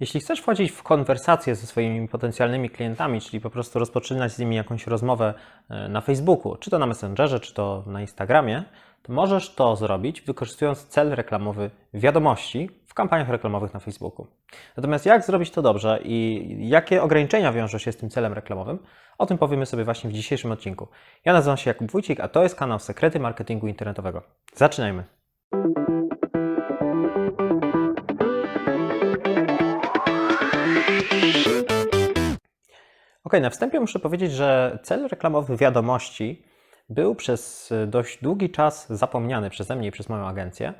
Jeśli chcesz wchodzić w konwersację ze swoimi potencjalnymi klientami, czyli po prostu rozpoczynać z nimi jakąś rozmowę e, na Facebooku, czy to na Messengerze, czy to na Instagramie, to możesz to zrobić wykorzystując cel reklamowy wiadomości w kampaniach reklamowych na Facebooku. Natomiast jak zrobić to dobrze i jakie ograniczenia wiążą się z tym celem reklamowym, o tym powiemy sobie właśnie w dzisiejszym odcinku. Ja nazywam się Jakub Wójcik, a to jest kanał Sekrety Marketingu Internetowego. Zaczynajmy! Ok, na wstępie muszę powiedzieć, że cel reklamowy wiadomości był przez dość długi czas zapomniany przeze mnie i przez moją agencję,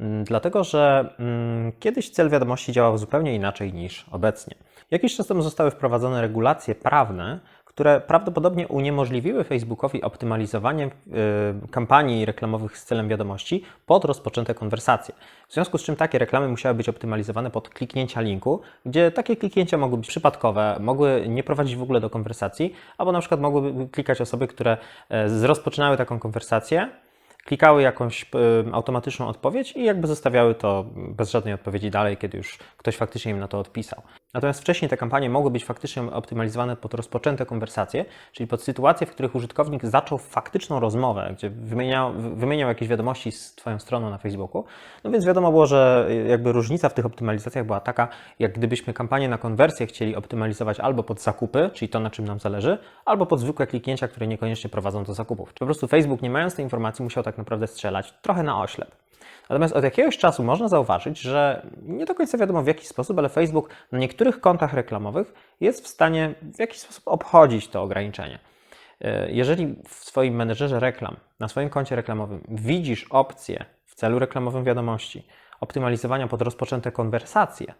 mm, dlatego że mm, kiedyś cel wiadomości działał zupełnie inaczej niż obecnie. Jakiś czas temu zostały wprowadzone regulacje prawne, które prawdopodobnie uniemożliwiły Facebookowi optymalizowanie y, kampanii reklamowych z celem wiadomości pod rozpoczęte konwersacje. W związku z czym takie reklamy musiały być optymalizowane pod kliknięcia linku, gdzie takie kliknięcia mogły być przypadkowe, mogły nie prowadzić w ogóle do konwersacji, albo na przykład mogłyby klikać osoby, które e, rozpoczynały taką konwersację, klikały jakąś y, automatyczną odpowiedź i jakby zostawiały to bez żadnej odpowiedzi dalej, kiedy już ktoś faktycznie im na to odpisał. Natomiast wcześniej te kampanie mogły być faktycznie optymalizowane pod rozpoczęte konwersacje, czyli pod sytuacje, w których użytkownik zaczął faktyczną rozmowę, gdzie wymieniał, wymieniał jakieś wiadomości z Twoją stroną na Facebooku. No więc wiadomo było, że jakby różnica w tych optymalizacjach była taka, jak gdybyśmy kampanię na konwersję chcieli optymalizować albo pod zakupy, czyli to, na czym nam zależy, albo pod zwykłe kliknięcia, które niekoniecznie prowadzą do zakupów. Po prostu Facebook, nie mając tej informacji, musiał tak naprawdę strzelać trochę na oślep. Natomiast od jakiegoś czasu można zauważyć, że nie do końca wiadomo w jaki sposób, ale Facebook na niektórych kontach reklamowych jest w stanie w jakiś sposób obchodzić to ograniczenie. E, jeżeli w swoim menedżerze reklam, na swoim koncie reklamowym widzisz opcję w celu reklamowym wiadomości optymalizowania pod rozpoczęte konwersacje,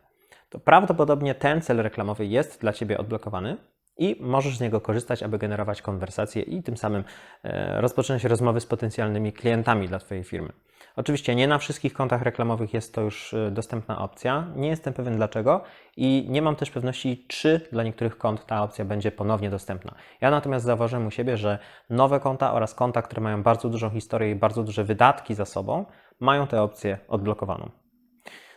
to prawdopodobnie ten cel reklamowy jest dla Ciebie odblokowany i możesz z niego korzystać, aby generować konwersacje i tym samym e, rozpoczynać rozmowy z potencjalnymi klientami dla Twojej firmy. Oczywiście nie na wszystkich kontach reklamowych jest to już e, dostępna opcja. Nie jestem pewien dlaczego i nie mam też pewności, czy dla niektórych kont ta opcja będzie ponownie dostępna. Ja natomiast zauważyłem u siebie, że nowe konta oraz konta, które mają bardzo dużą historię i bardzo duże wydatki za sobą, mają tę opcję odblokowaną.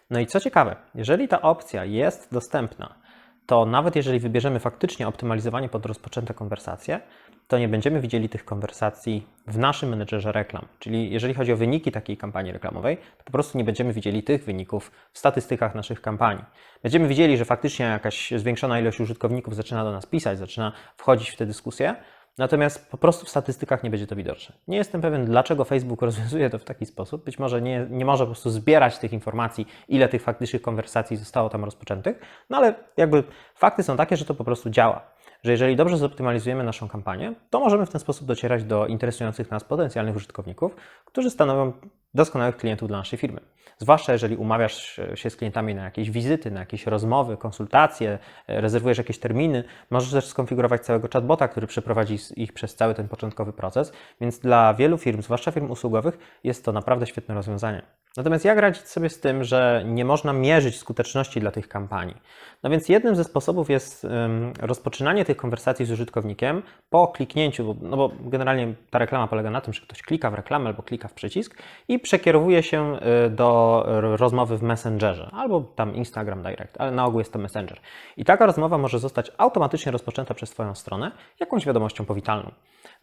No i co ciekawe, jeżeli ta opcja jest dostępna, to nawet jeżeli wybierzemy faktycznie optymalizowanie pod rozpoczęte konwersacje, to nie będziemy widzieli tych konwersacji w naszym menedżerze reklam. Czyli jeżeli chodzi o wyniki takiej kampanii reklamowej, to po prostu nie będziemy widzieli tych wyników w statystykach naszych kampanii. Będziemy widzieli, że faktycznie jakaś zwiększona ilość użytkowników zaczyna do nas pisać, zaczyna wchodzić w te dyskusje, Natomiast po prostu w statystykach nie będzie to widoczne. Nie jestem pewien, dlaczego Facebook rozwiązuje to w taki sposób. Być może nie, nie może po prostu zbierać tych informacji, ile tych faktycznych konwersacji zostało tam rozpoczętych, no ale jakby fakty są takie, że to po prostu działa że jeżeli dobrze zoptymalizujemy naszą kampanię, to możemy w ten sposób docierać do interesujących nas potencjalnych użytkowników, którzy stanowią doskonałych klientów dla naszej firmy. Zwłaszcza jeżeli umawiasz się z klientami na jakieś wizyty, na jakieś rozmowy, konsultacje, rezerwujesz jakieś terminy, możesz też skonfigurować całego chatbota, który przeprowadzi ich przez cały ten początkowy proces, więc dla wielu firm, zwłaszcza firm usługowych, jest to naprawdę świetne rozwiązanie. Natomiast jak radzić sobie z tym, że nie można mierzyć skuteczności dla tych kampanii? No więc jednym ze sposobów jest rozpoczynanie tych konwersacji z użytkownikiem po kliknięciu, no bo generalnie ta reklama polega na tym, że ktoś klika w reklamę albo klika w przycisk i przekierowuje się y, do rozmowy w Messengerze albo tam Instagram Direct, ale na ogół jest to Messenger. I taka rozmowa może zostać automatycznie rozpoczęta przez Twoją stronę jakąś wiadomością powitalną.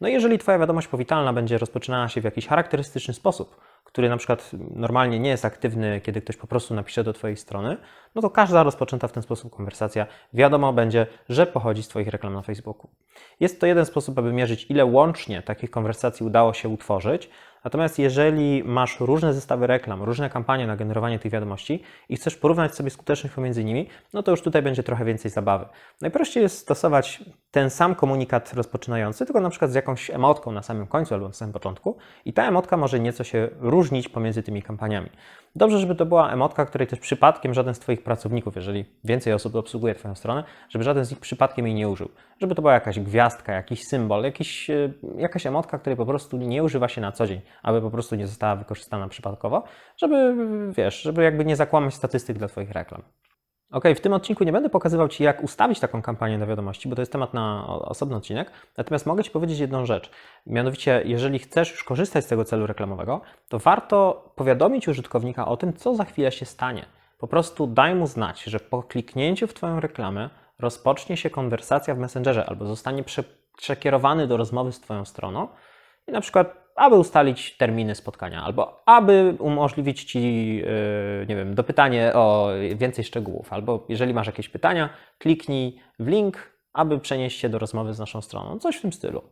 No i jeżeli Twoja wiadomość powitalna będzie rozpoczynała się w jakiś charakterystyczny sposób, który na przykład normalnie nie jest aktywny, kiedy ktoś po prostu napisze do Twojej strony, no to każda rozpoczęta w ten sposób konwersacja wiadomo będzie, że pochodzi z Twoich reklam na Facebooku. Jest to jeden sposób, aby mierzyć, ile łącznie takich konwersacji udało się utworzyć, Natomiast jeżeli masz różne zestawy reklam, różne kampanie na generowanie tych wiadomości i chcesz porównać sobie skuteczność pomiędzy nimi, no to już tutaj będzie trochę więcej zabawy. Najprościej jest stosować ten sam komunikat rozpoczynający, tylko na przykład z jakąś emotką na samym końcu albo na samym początku i ta emotka może nieco się różnić pomiędzy tymi kampaniami. Dobrze, żeby to była emotka, której też przypadkiem żaden z Twoich pracowników, jeżeli więcej osób obsługuje Twoją stronę, żeby żaden z nich przypadkiem jej nie użył. Żeby to była jakaś gwiazdka, jakiś symbol, jakiś, e, jakaś emotka, której po prostu nie używa się na co dzień, aby po prostu nie została wykorzystana przypadkowo, żeby, wiesz, żeby jakby nie zakłamać statystyk dla Twoich reklam. Ok, w tym odcinku nie będę pokazywał Ci, jak ustawić taką kampanię na wiadomości, bo to jest temat na osobny odcinek. Natomiast mogę Ci powiedzieć jedną rzecz. Mianowicie, jeżeli chcesz już korzystać z tego celu reklamowego, to warto powiadomić użytkownika o tym, co za chwilę się stanie. Po prostu daj mu znać, że po kliknięciu w Twoją reklamę rozpocznie się konwersacja w Messengerze albo zostanie prze, przekierowany do rozmowy z Twoją stroną i na przykład aby ustalić terminy spotkania, albo aby umożliwić Ci, yy, nie wiem, dopytanie o więcej szczegółów, albo jeżeli masz jakieś pytania, kliknij w link, aby przenieść się do rozmowy z naszą stroną. Coś w tym stylu.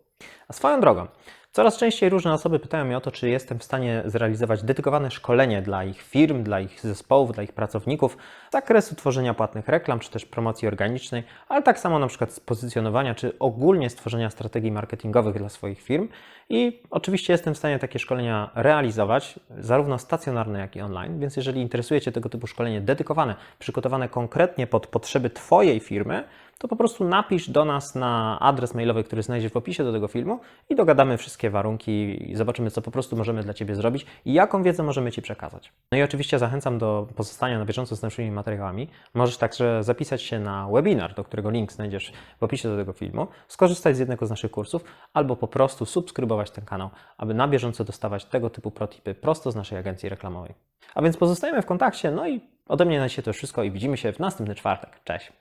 A swoją drogą, coraz częściej różne osoby pytają mnie o to, czy jestem w stanie zrealizować dedykowane szkolenie dla ich firm, dla ich zespołów, dla ich pracowników z zakresu tworzenia płatnych reklam, czy też promocji organicznej, ale tak samo na przykład z pozycjonowania, czy ogólnie stworzenia strategii marketingowych dla swoich firm. I oczywiście jestem w stanie takie szkolenia realizować, zarówno stacjonarne, jak i online, więc jeżeli interesuje Cię tego typu szkolenie dedykowane, przygotowane konkretnie pod potrzeby Twojej firmy, to po prostu napisz do nas na adres mailowy, który znajdziesz w opisie do tego filmu i dogadamy wszystkie warunki i zobaczymy, co po prostu możemy dla Ciebie zrobić i jaką wiedzę możemy Ci przekazać. No i oczywiście zachęcam do pozostania na bieżąco z naszymi materiałami. Możesz także zapisać się na webinar, do którego link znajdziesz w opisie do tego filmu, skorzystać z jednego z naszych kursów albo po prostu subskrybować ten kanał, aby na bieżąco dostawać tego typu protipy prosto z naszej agencji reklamowej. A więc pozostajemy w kontakcie, no i ode mnie na dzisiaj to wszystko i widzimy się w następny czwartek. Cześć!